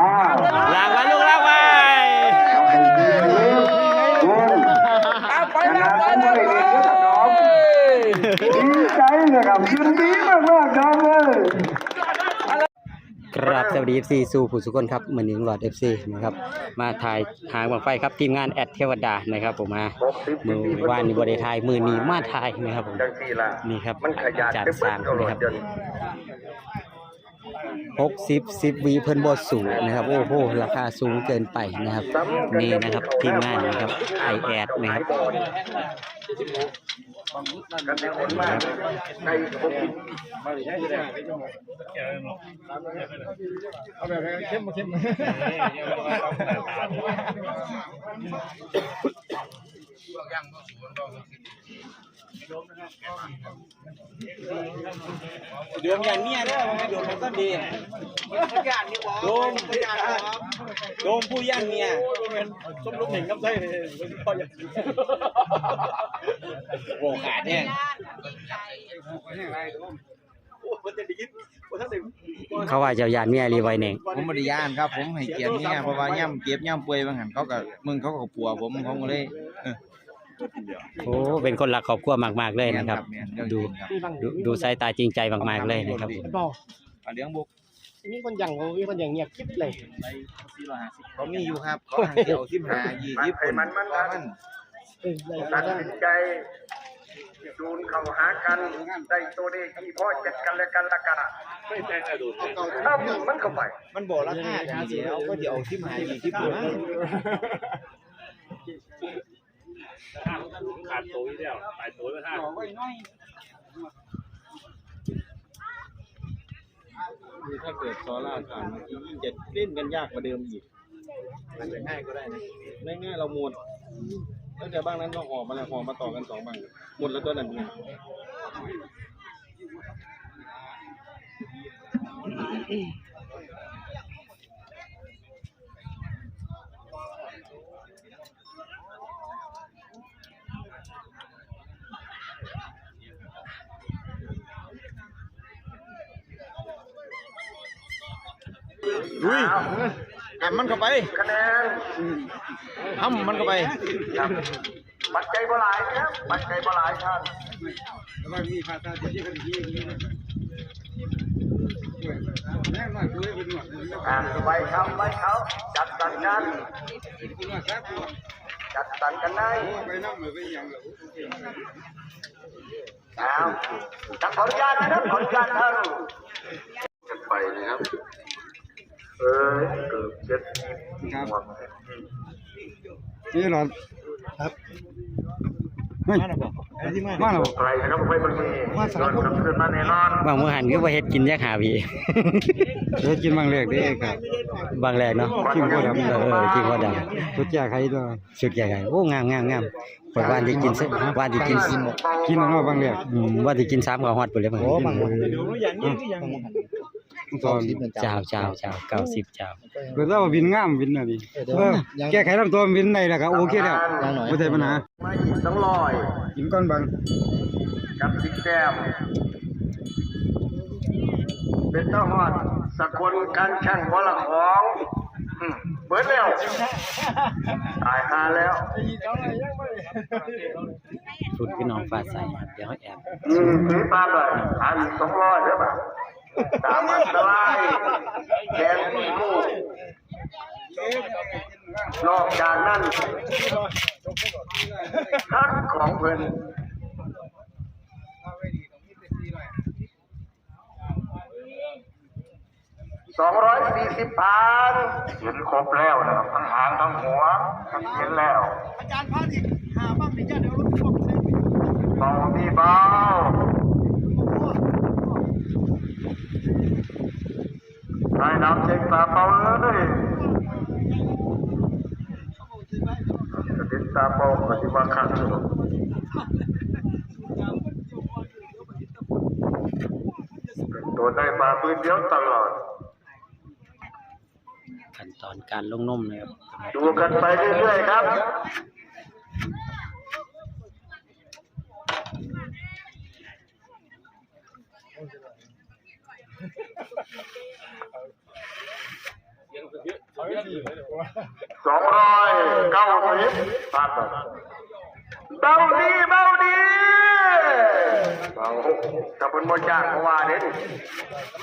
้าลากไว้ลูกลากไว้เอาไปแล้วไปแล้วไปดีใจนะครับยินดีมากมากครับเลยครับสวัสดี FC สู่ผู้สุคนครับเหมือนหนึ่งหลอด FC นะครับ มาถ่ายหางบังไฟครับทีมงานแอดเทวดานะครับผมมามือว่านนี่บริไทยมือนีมาถ่ายนะครับผมนี่ครับมันขยันจานได้เบิ้สามนะครับ หกสิบสิบวีเพิ่นบดสูงนะครับ โอ้โหราคาสูงเกินไปนะครับ นี่นะครับทีมงานนะครับไอแอดนะครับกันเป็นคนมากในผมด วงอย่างเนี้ยเด้อมันดวงมันก็ดีโดมโดมผู้ย่างเมียเป็นสมรู้เห็นกับไส้เลยพออย่างโอ้ขาดเนี่ยเขาว่าเจ้ายานเมียรีไวเน่งผมบริยานครับ ผมให้เกียรติเนี่ยเพราะว่าย่ำเก็บย่ำป่วยบางหันเขาก็มึงเขาก็ปัวผมผมก็เลย โอ้เป็นคนรักครอบครัวมาก ๆเลยนะครับ แม่นเรื่องดูจริงครับดูดูสายตาจริงใจมากๆเลยนะครับผมบอกเอาเลี้ยงบุกมีคนอย่างมีคนอย่างเงียบกิ๊บเลยเขามีอยู่ครับเขาหาเดียวสิบหายี่สิบคนมันมัน เออเลยตัดสินใจจูนเข้าหากันได้ตัวนี้ที่พ่อจัดกันและกันละกันถ้ามันเข้าไปมันบอกราคากันเดียวก็เดี๋ยวสิบหายี่สิบ คนขาดตัวอีกแล้วตายตัวแล้วฮะคือถ้าเกิดซอล่าผ่านเมื่อกี้ยิ่งจะเล่นกันยากกว่าเดิมอีกมันจะง่ายก็ได้นะง่ายๆเราหมดตั้งแต่บ้างนั้นเราห่อมาแล้วห่อมาต่อกันสองบ้างหมดแล้วตัวนั้นเนี่ย กำมันเข้าไปคะแนนทำมันเข้าไปปัจจัยบ่หลายครับปัจจัยบ่หลายท่านอ่าไปเขาไปเขาจัดสรรกันจัดสรรกันได้อ้าวจับขออนุญาตนะครับขออนุญาตท่านกันไปนะครับ เออเกือบเจ็ดสิบครับหมดนี่หรอครับเฮ้ยมาแล้วใครนะครับไม่มันมีนอนกลับคืนมาแน่นอนบางมื้อหันก็บ่เฮ็ดกินยักหาพี่เดี๋ยวกินบางแรกได้ครับบางแรกเนาะกินบ่ดำเออกินบ่ดทุกอย่างใครด้วยำสุดใหญ่ๆโอ้งามงามงามเปิดวันที่กินซะวันที่กินกินแล้วบางแรกอืมว่าที่กินซ้ำก็ฮอดไปเลยมั้งโอ้บางแรกอย่างนี้คืออย่าง ตอนเจ้าเจ้าเจ้าเก้าสิบเจ้าเกิดว่าวินงามวินน่ะดิเออแก้ไขลำตัววินได้แล้วก็โอเคแล้วไม่ใช่ปัญหามาอีกต้องลอยกินก้อนบางกับสิบแก้มเป็นเจ้าฮอดสกลการแข่งบอลของอืมเบิดแล้วตายหาแล้วชุดพี่น้องฟ้าใสครับเดี๋ยวให้แอบอืมมีปลาเลยหาอีกสองร้อยเด้อป่ะ ตามอันตรายแกงกู้นอกจากนั้นทักของเพิ่นสองร้อยสี่สิบพันเห็นครบแล้วนะครับทั้งหางทั้งหัวเห็นแล้ว อาจารย์พาดิหาบ้างเดี๋ยวจะเดี๋ยวรถพ่วงใส่เบาพี่เบา ไอ้น้ำเช็คตาเบาเลยจะเด็นตาเบาปฏิบัติขัดอยู่ตัวได้มาปืนเดียวตลอด ขั้นตอนการลงนมนะครับ ดูกันไปเรื่อยๆครับ สองร้อยเก้าสิบผ่านไปเบาดีเบาดีเบาถ้าเพิ่นบ่จ้างเพราะว่าเด้นี่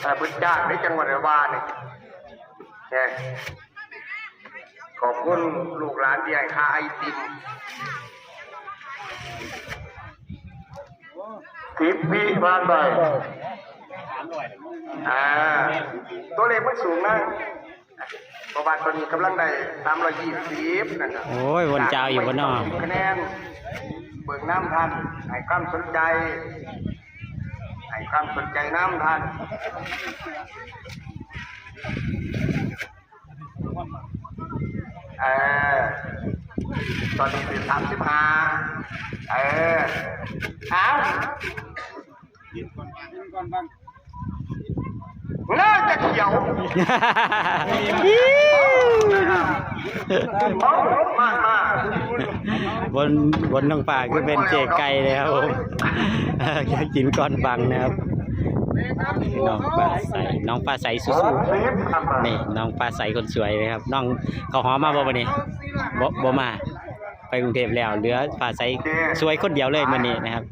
ถ้าเพิ่นจ้างในจังหวัดระว่านี่แน่ขอบคุณลูกหลานที่ให้ค่าไอติมสิบปีผ่านไปอ่าตัวเลขมันสูงนะ ประวัติคนนี้กำลังได้สามร้อยยี่สิบนะครับโอ้ยวนเจ้าอยู่บนนอกคะแนนเบิกน้ำทันให้ความสนใจให้ความสนใจน้ำทันเออตอนนี้เป็นสามสิบห้าเออเอา น่าจะเขียวมากมากบนบนน้องป่าคือเป็นเจไก่เลยครับผมอยากกินก้อนบังนะครับน้องปลาใสน้องปลาใสสู้ๆนี่น้องปลาใสคนสวยเลยครับ น้องเขาหอมมาบ่วันนี้บ่บ่มา ไปกรุงเทพแล้ว เหลือปลาใสสวยคนเดียวเลยมื้อนี้นะครับ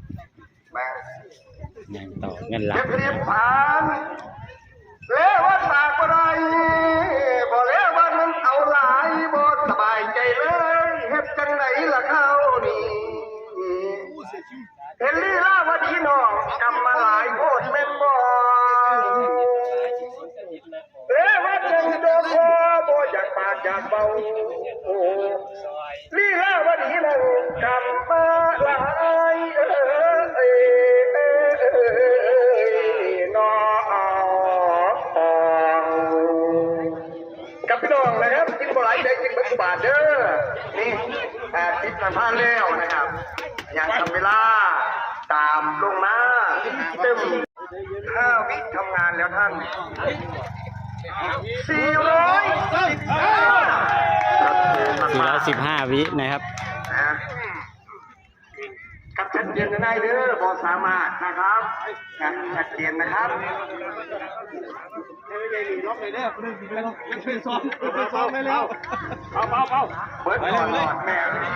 ยังต่อเงินหลัเก็กบ เลวว่าตากบ่ได้บ่แล้วว่ามันเอาหลายบ่สบายใจเลยเฮ็ดจังไหนล่ะเขานี่เห็นลีลาวดีน้องจำมาหลายโคตรแม่นบ่เลวว่าจังโดนคอบ่อยากปากอยากเบาลีลาวดีน้องจำ ดสิบนาทีแล้วนะครับ ยังทำเวลาตามลงมาเต็มห้าวิทำงานแล้วท่านสี่ร้อยสิบห้าชัดเจนมากๆ415วินะครับนะกับชัดเจนกันได้เด้อบอสามารถนะครับนะชัดเจนนะครับล็อกเลยเด้อไม่ช่วยซ้อมไม่ซ้อมไม่แล้ว เอาเอาเอาเปิดก่อนหลอดแม่นะค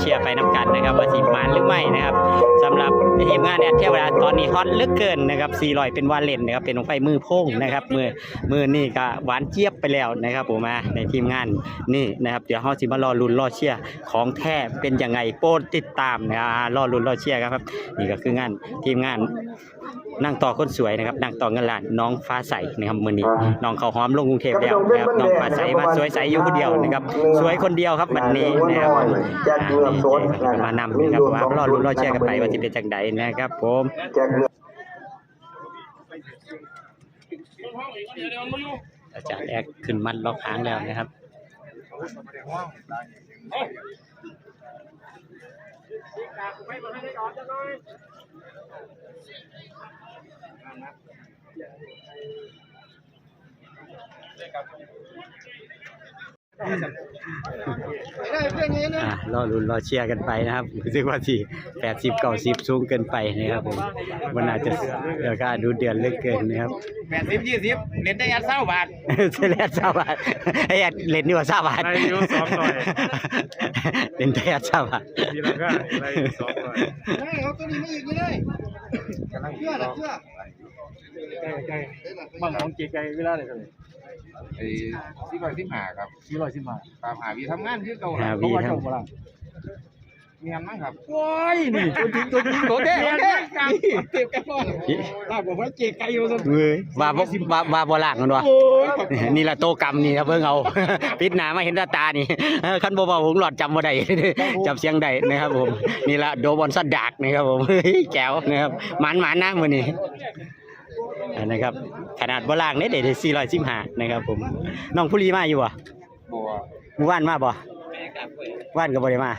เชียร์ไปน้ำกันนะครับว่าสิมานหรือไม่นะครับสำหรับทีมงานแอดเทวดาตอนนี้ฮอตเหลือเกินนะครับ400เป็นวาเลนนะครับเป็นองไฟมือโพ่งนะครับมือมือนี่ก็หวานเจี๊ยบไปแล้วนะครับผมมาในทีมงานนี่นะครับเดี๋ยวฮอตสิมารอลุ้นรอเชียร์ของแท้เป็นยังไงโปรดติดตามนะรอลุ้นรอเชียร์ครับนี่ก็คืองานทีมงาน นั่งต่อคนสวยนะครับนั่งต่อเงินล้านน้องฟ้าใสนะครับมือนี้น้องเขาวหอมลงกรุงเทพแล้วนะครับน้องฟ้าใสมาสวยใสอยู่คนเดียวนะครับสวยคนเดียวครับวันนี้นะครับอ่านี่เจมานำนะครับว่ารอรุ้นรอเชียร์กันไปว่าจะเป็นจังใดนะครับผมแจกเงินอาจารย์แอกขึ้นมัดล็อกค้างแล้วนะครับ ได้เพื่ อนนี้นะอ่ารอรุ้นรอเชียร์กันไปนะครับรู้สึกว่าที่แปดสิบเก้าสิบสูงเกินไปนะครับผมมันอาจจะเดี๋ยวก็ดูเดือนเหลือเกินนะครับแปดสิบยี่สิบเน็ตได้ยัดเศร้าบาทเซเลสซาบาทไอ้แอดเล่นดีกว่าซาบาทได้อยู่สองหน่อยเล่นแต่แอดซาบาททีละก็ได้อยู่สองหน่อยได้เอาตัวนี้มาอีกนี่เลยเชื่อนะเชื่อ บ้านของเก๋ไก่เวลาไหนกันไอ้ที่ร้อยสิบห้าครับสี่ร้อยสิบห้าตามหาวีทำงานคือเก่าหาครับวีทั้งมีงานมั้งครับว้ายนี่ตัวจริงตัวจริงตัวแท้ตัวแท้เก็บกันก่อนลาบบอกว่าเก๋ไก่อยู่ซะเว้ยว่าบ่ว่าว่าบ่ลากมันวะโอ้ยนี่ละโตกรรมนี่ครับเบิ่งเอาปิดหน้ามาเห็นตาตานี่เออคันบ่เว้าผมหลอดจำบ่ได้จำเสียงได้นะครับผมนี่ละโดบอนซัดดากนะครับผมเฮ้ยแจ๋วนะครับหมันๆนะมื้อนี้อั นนะครับ ขนาดบ่ลากเนี่ยได้415นะครับผมน้องผู้ลีมาอยู่บ่บัวเมื่อวานมาบ่ว่านก็บ่ได้มา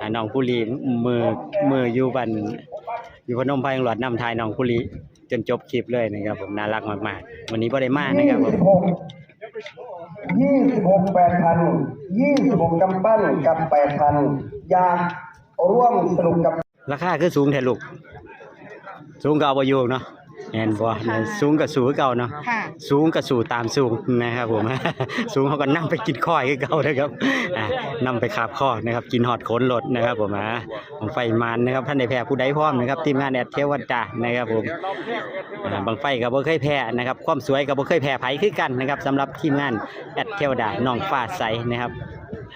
อ่าน้องผู้ลีมือมืออยู่บันอยู่พนมไพรหลอดนำทายน้องผู้ลีจนจบคลิปเลยนะครับผมน่ารักมากๆ วันนี้บ่ได้มานะครับผมยี่สิบหกแปดพันยี่สิบหกกำปั้นกับแปดพันอยากร่วมสนุกกับ ราคาคือสูงแท้ลูก สูงก็เอาบ่อยู่เนาะ แม่นบ่เนี่ยสูงก็สูงคือเก่าเนาะค่ะ สูงก็สู่ตามสูงนะครับผม สูงเขาก็นั่งไปกินข้อยคือเก่านะครับอะนำไปขาบข้อนะครับ กินหอดโขนรถนะครับผมอะบังไฟมันนะครับท่านได้แพ้ผู้ใดพร้อมนะครับทีมงานแอดเทวดานะครับผมอ่าบังไฟก็บ่เคยแพ้นะครับความสวยก็บ่เคยแพ้ไผคือกันนะครับสำหรับทีมงานแอดเทวดาน้องฟ้าใสนะครับ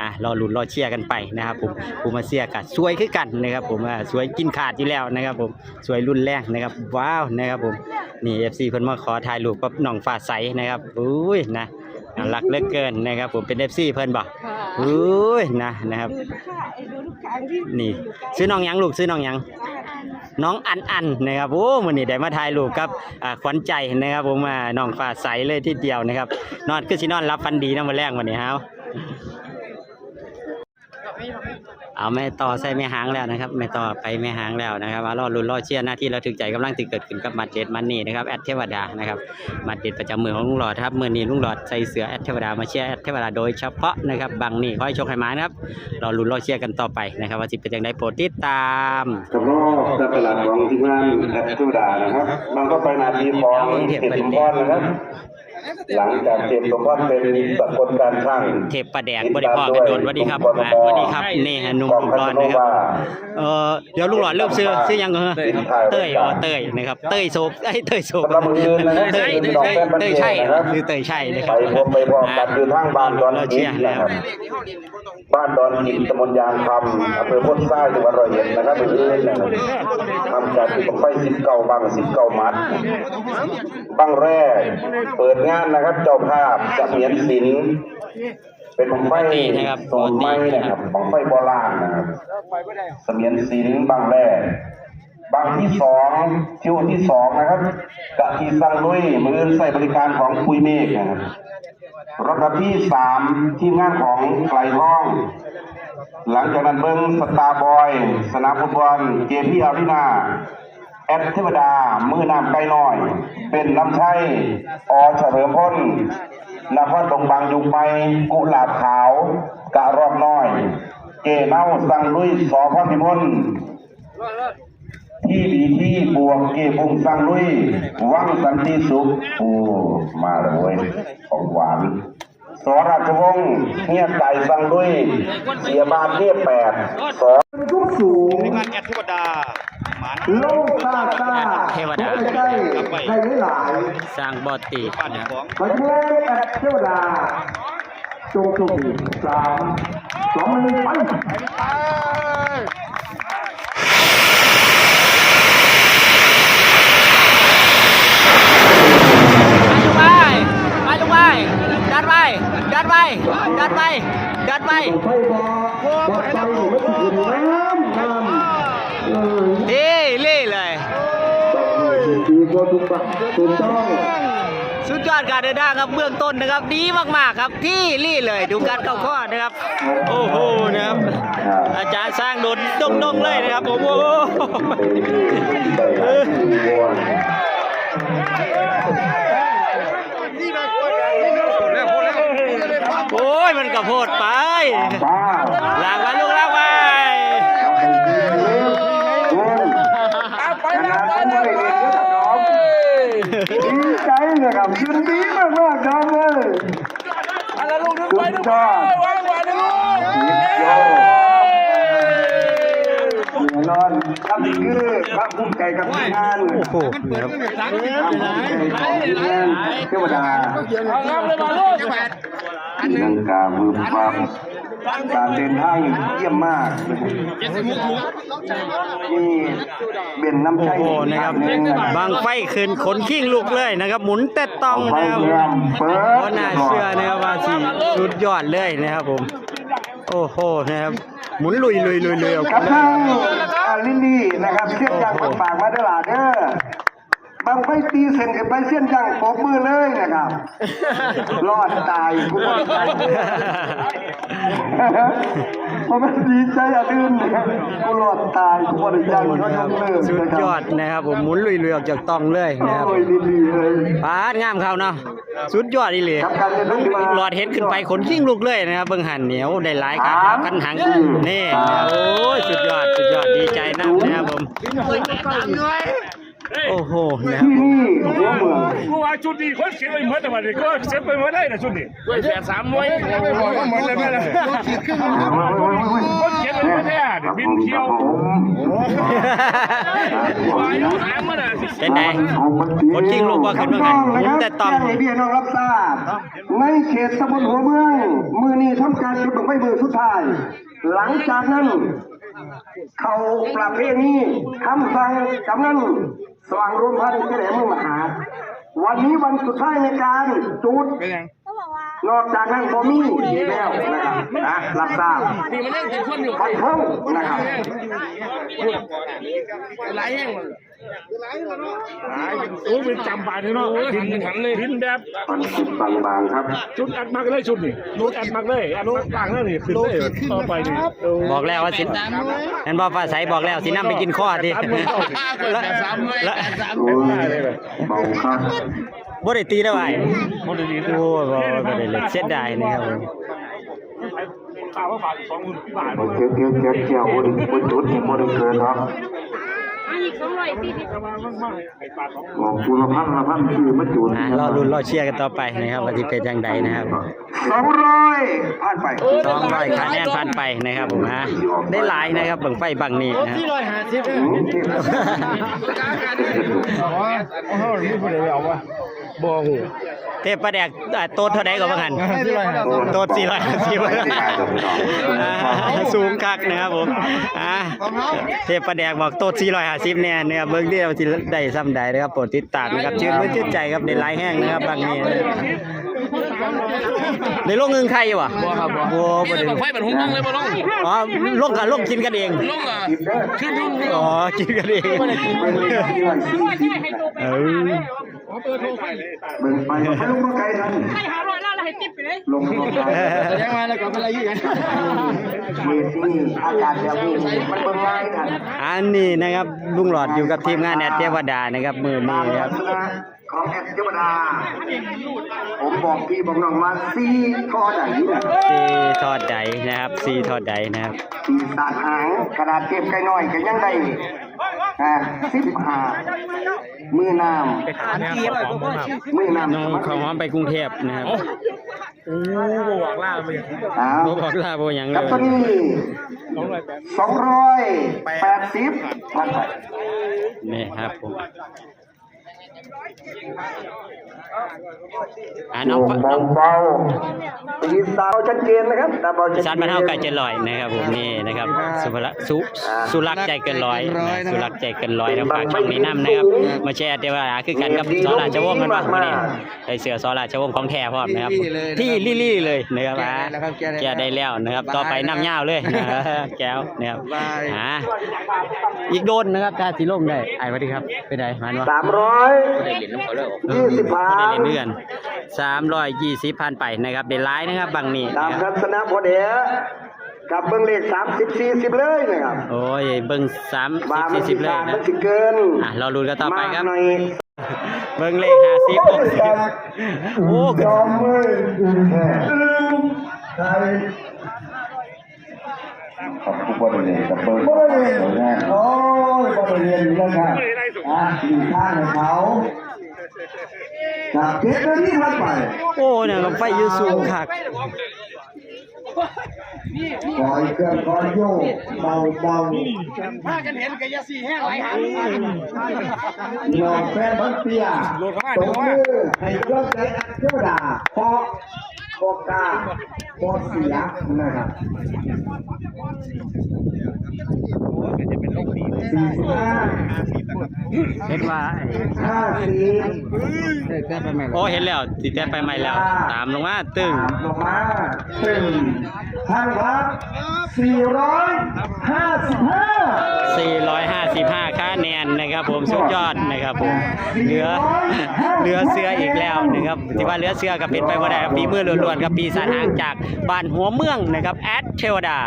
อะรอลุ้นรอเชียร์กันไปนะครับผมภูมาเซียกัสวยคือกันนะครับ ผมอ่าสวยกินขาดอยู่แล้วนะครับ ผมสวยรุ่นแรกนะครับ ว้าวนะครับผมนี่ FC เพิ่นมาขอถ่ายรูปกับน้องฟ้าใสนะครับอุ้ยนะน่ารักเหลือเกินนะครับ ผมเป็น FC เพิ่นบ่อุ้ยนะนะครับนี่ซื้อน้องหยังลูกซื้อน้องหยัง น้องอันอันนะครับโอ้มื้อนี้ได้มาถ่ายรูปกับอ่าขวัญใจนะครับ ผมอ่าน้องฟ้าใสเลยทีเดียวนะครับ นอนคือสินอนรับฟันดีนะมื้อแรกวันนี้เฮา เอาแม่ต่อใส่แม่หางแล้วนะครับแม่ต่อไปแม่หางแล้วนะครับว่ารอลุ้นรอเชียร์หน้าที่เราถึกใจกำลังติเกิดขึ้นกับมัดเด็ดมันนี่นะครับแอดเทวดานะครับมัดเด็ดประจำมือของลุงหลอดครับมือนี้ลุงหลอดใส่เสือแอดเทวดามาเชียร์แอดเทวดาโดยเฉพาะนะครับบางนี่ขอให้โชคให้หมานะครับรอลุ้นรอเชียร์กันต่อไปนะครับว่าจะเป็นอย่างไรโปรดติดตามสำรองจากตลาดของทีมงานแอดทูดานะครับมันก็ไปนาทีของเขตสมพรนะครับ หลังจากเขตสมพรเป็นสกลการช่างเทพประแดงบริพอกันโดนสวัสดีครับอ่าสวัสดีครับนี่ฮะหนุ่มลุงหลอดนะครับเออเดี๋ยวลุงหลอดเริ่มซื้อซื้อยังเหรอเต้ยอ๋อเต้ยนะครับเต้ยโศกไอ้ยเต้ยโศกสำหรับมืออื่นนะครับเต้ยเป็นเต้ยดอกแป้นบันเต้ยเทิงใช่นะครับคือเต้ยใช่นะคไปรับพบไปพร้อมกันคือทางบ้านดอนเราหิเชีนยร์นะนะคครัรับบบ้านดอนหินตำบลยางคำอำเภอพ้นทรายจังหวัดร้อยเอ็ดนะครับมืออื่นนะครับทำการติดไฟสิบเก้าบังสิบเก้ามัดบังแรกเปิดงานนะครับ เจ้าภาพจะเมียนศิลป์เป็นบังไฟปกตินะครับโซนไม้นะครับบังไฟโบราณนะครับเสมียนศิลป์บังแรกบางที่สองคิวที่สองนะครับกะทีสังลุยมือใส่บริการของคุยเมฆนะครับรถคันที่สามทีมงานของไกลห้อง หลังจากนั้นเบิ้งสตาร์บอย สนามฟุตบอลเกมที่อารีนา แอดเทวดา มือนำไกลน้อย เป็นลำชัยอเฉลิมพลนครตรงบางยุงไปกุหลาบขาว กะรอบน้อย เกเน่าสังลุยสอพรพิมลที่ดีที่บวกเกบุงสังลุย วังสันติสุขโอ้มาเลยเว้ยของหวาน สอราชวงศ์เงียบไก่สังลุยเสียบานเงียบแปดสอทุกสูงการแอดเทวดาหมาโลกตาตาเทวดาใกล้ใกล้หลายสร้างบอตีบ้านนะของมาเชิญแอดเทวดาจงสุขีสามสองหนึ่งไปไปไปลงไปดันไปดันไปดันไปดัน ไปไฟบอวัดไฟไม่ถึงน้ำน้ำเอ้เล่เลยดีกว่าทุกปักถูกต้องสุดยอดการเดินทางครับเบื้องต้นนะครับดีมากๆครับที่รี่เลยดูการเข้าข้อนะครับ โอ้โหนะครับ อาจารย์สร้างโดนดงๆเลยนะครับผมโอ้โห โอ้ย มันกระโพดไปป้าลากไปลูกลากไปไปแล้วไปแล้วดีใจเลยครับยินดีมากมากๆครับเลยอะไรลูกดึงไปดึงไปวางวางดึงลูกแน่นอนครับนี่คือพระภูมิใจกับงานโอ้โหนะครับเทวดา นังกามือความการเดินทางเยี่ยมมากนี่เบนน้ำใจโอ้โหนะครับบางไฟขึ้นขนขิ้งลุกเลยนะครับ หมุนแต่ต้องไฟนะครับเปิดเพราะน่าเชื่อนะครับว่าสิสุดยอดเลยนะครับผม โอ้โหนะครับหมุนลุยลุยลุยลุยออกกับมาทางอาลิลลี่นะครับเสียงจากปากมาตลาดเด้อ บังไฟตีเส้นกันไปเส้นยังปกมือเลยนะครับ รอดตายกูรอดตายเพราะมันดีใจอันอื่นนะครับกูรอดตายกูบริยังเขายกเลิกสุดนะครับยอดนะครับผมหมุนลุยๆออกจากตองเลยนะครับโอ้ยดีๆเลยปาดงามเขาเนาะสุดยอดอีหลีครับการเรียนรู้มาหลอดเห็นขึ้นไปขนขิ้งลุกเลยนะครับเบิ่งหันเหนียวได้หลายครับสามกันหังนี่นะครับโอ้ยสุดยอดสุดยอดดีใจนะนะครับผม โอ้โหนะครับที่นี่หัวเมืองกูว่าชุดนี้คนเสียไปหมดแต่วันนี้ก็เสียไปหมดได้นะชุดนี้ด้วยแสนสามหน่วยไปบอกว่าหมดเลยแม่เลยคนเสียไปหมดแท้บินเที่ยววายหางมันอะเป็นไงคนขิ้งลุกว่าขึ้นเบิ่งหันหมุนแต่ตองแจ้งให้พี่น้องรับทราบในเขตตำบลหัวเมืองมือนี้ทำการจุดดอกไม้มือสุดท้าย หลังจากนั้น เขาประเพณีคำสั่งกำนัน สว่างรวมพันธ์เฉลิมมหา วันนี้วันสุดท้ายในการจุดนอกจากนั้นบ่มีอีกแล้วนะครับนะรับทราบนี่มันยังติดคนอยู่ฟันธงนะครับหลายแห่ง หายตู้เป็นจำบานเนาะดินหันเลยดินแบบฟันสุดบางๆครับ ชุดอัดมักเลยชุดนี่รูดอัดมักเลยอัดมักกลางแล้วนี่ขึ้นเลยต่อไปนี่บอกแล้วว่าสินเห็นบ่ฟ้าใสบอกแล้วสินำไปกินข้อดิแล้วแล้วเบาครับบ่ได้ตีได้ไว้บ่ได้ตีโอ้บ่บ่ได้เลยเสียดายนะครับผมข่าวฝากสองหมื่นบาทโอเคเกี่ยวเกี่ยวเกี่ยวบนบนจุดที่บนเกินครับ อีกสองร้อยสี่สิบมามากๆไอ้ปาดสองบอกคุณละพันละพันคือมาจุดอะรอลุ้นรอเชียร์กันต่อไปนะครับว่าสิเป็นจังใดนะครับสองร้อยผ่านไปสองร้อยคะแนนผ่านไปนะครับผมฮะได้หลายนะครับบังไฟบังนี้นะที่ร้อยห้าสิบโอ้โหนี่ผู้ใดเอาวะบ่หู เทพประแดกอะโตดเท่าใดก็ว่ากันที่ร้อยห้าสิบโตด450อ่าสูงคักนะครับผมอ่าเทพประแดกบอกโตด450เนี่ยเนี่ยเบิ่งเดียวสิได้ซ้ำใดนะครับโปรดติดตามนะครับชื่นมื้นชื่นใจครับได้หลายแห้งนะครับบางนี้ในโลกเงินใครอยู่วะบ่ครับบ่บ่ได้ไฟมันหุ้งลงเลยบ่ลงอ๋อลงกับลงกินกันเองลงอะขึ้นลงอ๋อกินกันเองเออ เบิ่งไปให้ลงมาไกลทันให้หาร้อยแล้วให้ติ๊บไปเลยลงมาไกลแสดงมาแล้วก็เป็นอะไรอยู่กันเวทีอากาศแบบนี้มันเบิ่งง่ายทันอันนี้นะครับลุงหลอดอยู่กับทีมงานแอดเทวดานะครับมือตานี้ครับของแอดเทวดาผมบอกพี่บอกน้องมาซีทอไหนนะซีทอดใดนะครับซีทอดใดนะครับซีสาดหางกระดาษเก็บไก่น้อยกันยังได้ อ่าสิบห้ามือน้ำมือน้ำน้องเขาหอมไปกรุงเทพนะครับโอ้บอกล่าบ่หยังเลกับยตัวนี้สองร้อยแปดสิบนี่ครับผม อ่าน้โยองงน้องเบาๆตีสาวชัดเจนนะครับตาเบาชัดชัดมาเท่าไก่เจนลอยนะครับผมนี่นะครับสุภละสุสุรักษ์ใจเกินร้อยนะสุรักษ์ใจเกินร้อยนะฝากช่องนี้นํนะครับมาแชร์เทวดาคือกันกับสอราชวงศ์กันว่ามื้อนี้ได้เสือสอราชวงศ์ของแท้พร้อมนะครับที่ลี่ๆเลยนะครับอ่าแกได้แล้วนะครับต่อไปน้ำยาวเลยนะแก้วนะครับอ่าอีกโดนนะครับถ้าสิลงได้ไอ้สวัสดีครับเป็นไงมันวะสามร้อยยี่สิบพพัอได้นเรียนเดือนสามร้อยยี่สิบพันไปนะครับเดนไลน์นะครับบางนี่ตามนะครับทัศนะพอเดียกับเบิ้งเลขสามสิบสี่สิบเลยนะครับโอ้ยเบิ้งสามบาสิมับนสี่สิสิบเลยสามนะมันสิเกินอะเราลุ้นกันต่อไปครับ มากหน่อยเบิ้งเลขห้าสิบหกสิบโอ้ยอมมือแค่ใช่ขอบคุณบริเวณกับเบิร์ดบริเวณโอ้ยบริเวณแล้วค รับอะมีข้างให้เขาครับเจ็ดนาทีผ่านไปโอ้เนี่ยกับไฟอยูสูงคักคอยเครื่องคอยโยกเบาเบาถ้ากันเห็นกายาสีแห้งไหลหางหยอกแฟนบังเตียตบมือให้เครื่องใจอันเทวดาเพราะบอ กกล้าบอกเสียนะครับสี่สิบห้าเห็นว่าห้าสี่โอ้เห็นแล้วติดแต่ไปใหม่แล้ว ตามลงมาตึงลงมาตึงท่านครับ 455 คะแนนนะครับผมสุดยอดนะครับผมเหลือเหลือเสื้ออีกแล้วนะครับที่ว่าเหลือเสื้อกับเป็นไปบ่ได้ครับฝีมือล้วนๆกับปีสานหางจากบ้านหัวเมืองนะครับแอดเทวดา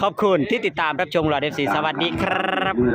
ขอบคุณที่ติดตามรับชมหลอดเอฟซีสวัสดีครับ